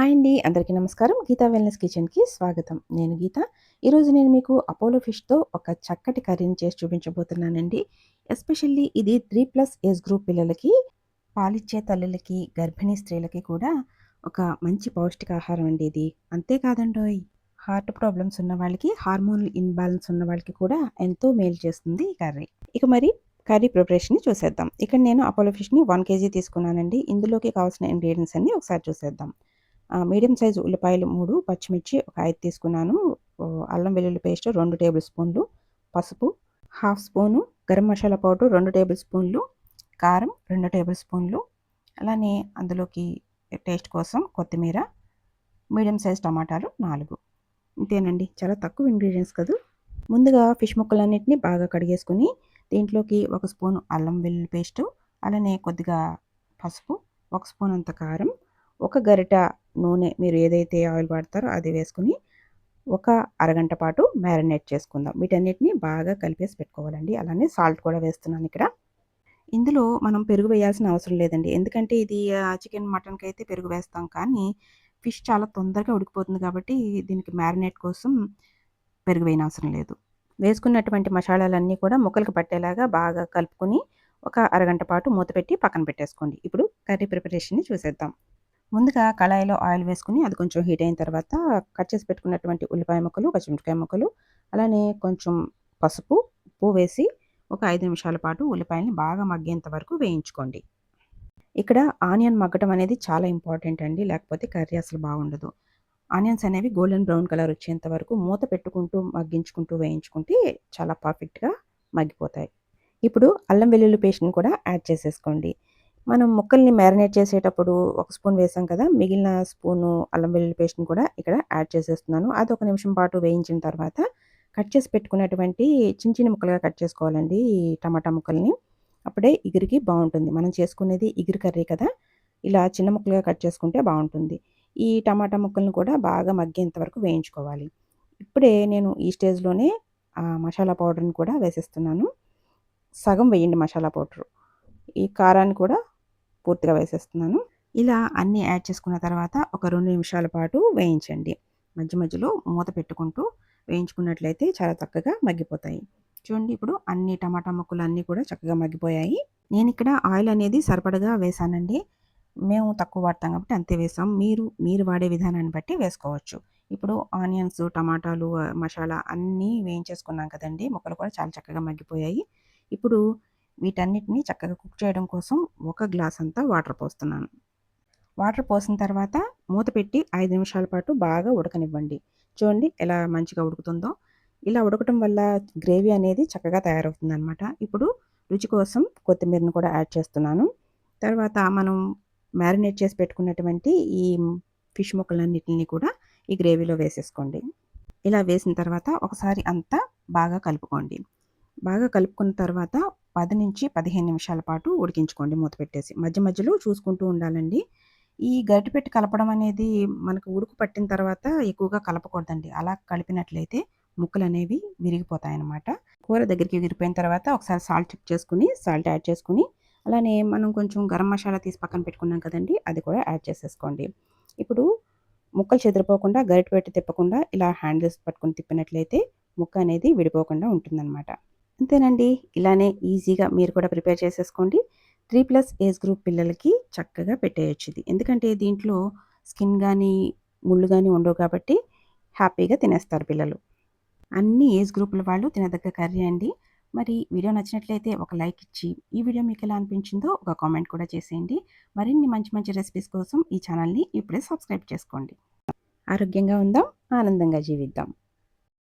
Hi అండి అందరికీ నమస్కారం. గీతా వెల్నెస్ కిచెన్కి స్వాగతం. నేను గీత. ఈరోజు నేను మీకు అపోలో ఫిష్తో ఒక చక్కటి కర్రీని చేసి చూపించబోతున్నానండి. ఎస్పెషల్లీ ఇది త్రీ ప్లస్ ఏజ్ గ్రూప్ పిల్లలకి పాలిచ్చే తల్లులకి గర్భిణీ స్త్రీలకి కూడా ఒక మంచి పౌష్టికాహారం అండి ఇది. అంతేకాదండోయ్ హార్ట్ ప్రాబ్లమ్స్ ఉన్న వాళ్ళకి హార్మోన్ ఇన్బ్యాలెన్స్ ఉన్న వాళ్ళకి కూడా ఎంతో మేలు చేస్తుంది ఈ కర్రీ. ఇక మరి కర్రీ ప్రిపరేషన్ని చూసేద్దాం. ఇక్కడ నేను అపోలో ఫిష్ని వన్ కేజీ తీసుకున్నానండి. ఇందులోకి కావాల్సిన ఇంగ్రీడియంట్స్ అన్ని ఒకసారి చూసేద్దాం. మీడియం సైజు ఉల్లిపాయలు మూడు పచ్చిమిర్చి ఒక ఐదు తీసుకున్నాను. అల్లం వెల్లుల్లి పేస్ట్ రెండు టేబుల్ స్పూన్లు పసుపు half spoon garam masala powder రెండు టేబుల్ స్పూన్లు కారం రెండు టేబుల్ స్పూన్లు. అలానే అందులోకి టేస్ట్ కోసం కొత్తిమీర మీడియం సైజ్ టమాటాలు నాలుగు. ఇంతేనండి. చాలా తక్కువ ఇంగ్రీడియంట్స్ కదా. ముందుగా ఫిష్ ముక్కలన్నింటినీ బాగా కడిగేసుకుని దీంట్లోకి ఒక స్పూన్ అల్లం వెల్లుల్లి పేస్టు అలానే కొద్దిగా పసుపు ఒక స్పూన్ అంత కారం ఒక గరిట నూనె మీరు ఏదైతే ఆయిల్ వాడతారో అది వేసుకుని ఒక అరగంట పాటు మ్యారినేట్ చేసుకుందాం. వీటన్నిటిని బాగా కలిపేసి పెట్టుకోవాలండి. అలానే సాల్ట్ కూడా వేస్తున్నాను ఇక్కడ. ఇందులో మనం పెరుగు వేయాల్సిన అవసరం లేదండి. ఎందుకంటే ఇది చికెన్ మటన్కి అయితే పెరుగు వేస్తాం. కానీ ఫిష్ చాలా తొందరగా ఉడికిపోతుంది కాబట్టి దీనికి మ్యారినేట్ కోసం పెరుగు వేయని అవసరం లేదు. వేసుకున్నటువంటి మసాలాలన్నీ కూడా ముక్కలకు పట్టేలాగా బాగా కలుపుకొని ఒక అరగంట పాటు మూత పెట్టి పక్కన పెట్టేసుకోండి. ఇప్పుడు కర్రీ ప్రిపరేషన్ని చూసేద్దాం. ముందుగా కళాయిలో ఆయిల్ వేసుకుని అది కొంచెం హీట్ అయిన తర్వాత కట్ చేసి పెట్టుకున్నటువంటి ఉల్లిపాయ ముక్కలు పచ్చిమిరపకాయ ముక్కలు అలానే కొంచెం పసుపు ఉప్పు వేసి ఒక ఐదు నిమిషాల పాటు ఉల్లిపాయలని బాగా మగ్గేంత వరకు వేయించుకోండి. ఇక్కడ ఆనియన్ మగ్గటం అనేది చాలా ఇంపార్టెంట్ అండి లేకపోతే కర్రీ అసలు బాగుండదు. ఆనియన్స్ అనేవి గోల్డెన్ బ్రౌన్ కలర్ వచ్చేంత వరకు మూత పెట్టుకుంటూ మగ్గించుకుంటూ వేయించుకుంటే చాలా పర్ఫెక్ట్గా మగ్గిపోతాయి. ఇప్పుడు అల్లం వెల్లుల్లి పేస్ట్ని కూడా యాడ్ చేసేసుకోండి. మనం ముక్కల్ని మ్యారినేట్ చేసేటప్పుడు ఒక స్పూన్ వేసాం కదా మిగిలిన స్పూను అల్లం వెల్లుల్లి పేస్ట్ని కూడా ఇక్కడ యాడ్ చేసేస్తున్నాను. అది ఒక నిమిషం పాటు వేయించిన తర్వాత కట్ చేసి పెట్టుకున్నటువంటి చిన్న చిన్న ముక్కలుగా కట్ చేసుకోవాలండి ఈ టమాటా ముక్కల్ని. అప్పుడే ఇగురికి బాగుంటుంది. మనం చేసుకునేది ఇగురు కర్రీ కదా ఇలా చిన్న ముక్కలుగా కట్ చేసుకుంటే బాగుంటుంది. ఈ టమాటా ముక్కల్ని కూడా బాగా మగ్గేంత వరకు వేయించుకోవాలి. ఇప్పుడే నేను ఈ స్టేజ్లోనే మసాలా పౌడర్ని కూడా వేసేస్తున్నాను. సగం వేయండి మసాలా పౌడరు. ఈ కారాన్ని కూడా పూర్తిగా వేసేస్తున్నాను. ఇలా అన్నీ యాడ్ చేసుకున్న తర్వాత ఒక రెండు నిమిషాల పాటు వేయించండి. మధ్య మధ్యలో మూత పెట్టుకుంటూ వేయించుకున్నట్లయితే చాలా చక్కగా మగ్గిపోతాయి. చూడండి ఇప్పుడు అన్ని టమాటా ముక్కలు అన్నీ కూడా చక్కగా మగ్గిపోయాయి. నేను ఇక్కడ ఆయిల్ అనేది సరిపడగా వేసానండి. మేము తక్కువ వాడతాం కాబట్టి అంతే వేసాం మీరు మీరు వాడే విధానాన్ని బట్టి వేసుకోవచ్చు. ఇప్పుడు ఆనియన్స్ టమాటాలు మసాలా అన్నీ వేయించేసుకున్నాం కదండి. ముక్కలు కూడా చాలా చక్కగా మగ్గిపోయాయి. ఇప్పుడు వీటన్నిటిని చక్కగా కుక్ చేయడం కోసం ఒక గ్లాస్ అంతా వాటర్ పోస్తున్నాను. వాటర్ పోసిన తర్వాత మూత పెట్టి ఐదు నిమిషాల పాటు బాగా ఉడకనివ్వండి. చూడండి ఎలా మంచిగా ఉడుకుతుందో. ఇలా ఉడకటం వల్ల గ్రేవీ అనేది చక్కగా తయారవుతుంది అనమాట ఇప్పుడు రుచి కోసం కొత్తిమీరను కూడా యాడ్ చేస్తున్నాను. తర్వాత మనం మ్యారినేట్ చేసి పెట్టుకున్నటువంటి ఈ ఫిష్ ముక్కలన్నిటిని కూడా ఈ గ్రేవీలో వేసేసుకోండి. ఇలా వేసిన తర్వాత ఒకసారి అంతా బాగా కలుపుకోండి. బాగా కలుపుకున్న తర్వాత పది నుంచి పదిహేను నిమిషాల పాటు ఉడికించుకోండి మూత పెట్టేసి. మధ్య మధ్యలో చూసుకుంటూ ఉండాలండి. ఈ గరిటె పెట్టి కలపడం అనేది మనకు ఉడుకు పట్టిన తర్వాత ఎక్కువగా కలపకూడదండి. అలా కలిపినట్లయితే ముక్కలు అనేవి విరిగిపోతాయన్నమాట. కూర దగ్గరికి విరిగిపోయిన తర్వాత ఒకసారి సాల్ట్ చెక్ చేసుకుని సాల్ట్ యాడ్ చేసుకుని అలానే మనం కొంచెం గరం మసాలా తీసి పక్కన పెట్టుకున్నాం కదండి అది కూడా యాడ్ చేసేసుకోండి. ఇప్పుడు ముక్కలు చెదిరిపోకుండా గరిటె పెట్టి తిప్పకుండా ఇలా హ్యాండిల్స్ పట్టుకుని తిప్పినట్లయితే ముక్క అనేది విడిపోకుండా ఉంటుందన్నమాట. అంతేనండి. ఇలానే ఈజీగా మీరు కూడా ప్రిపేర్ చేసేసుకోండి. త్రీ ప్లస్ ఏజ్ గ్రూప్ పిల్లలకి చక్కగా పెట్టేయచ్చు ఇది ఎందుకంటే దీంట్లో స్కిన్ కానీ ముళ్ళు కానీ ఉండవు కాబట్టి హ్యాపీగా తినేస్తారు పిల్లలు. అన్ని ఏజ్ గ్రూపుల వాళ్ళు తినదగ్గ కర్రీ అండి. మరి వీడియో నచ్చినట్లయితే ఒక లైక్ ఇచ్చి ఈ వీడియో మీకు ఎలా అనిపించిందో ఒక కామెంట్ కూడా చేసేయండి. మరిన్ని మంచి మంచి రెసిపీస్ కోసం ఈ ఛానల్ని ఇప్పుడే సబ్స్క్రైబ్ చేసుకోండి. ఆరోగ్యంగా ఉందాం ఆనందంగా జీవిద్దాం.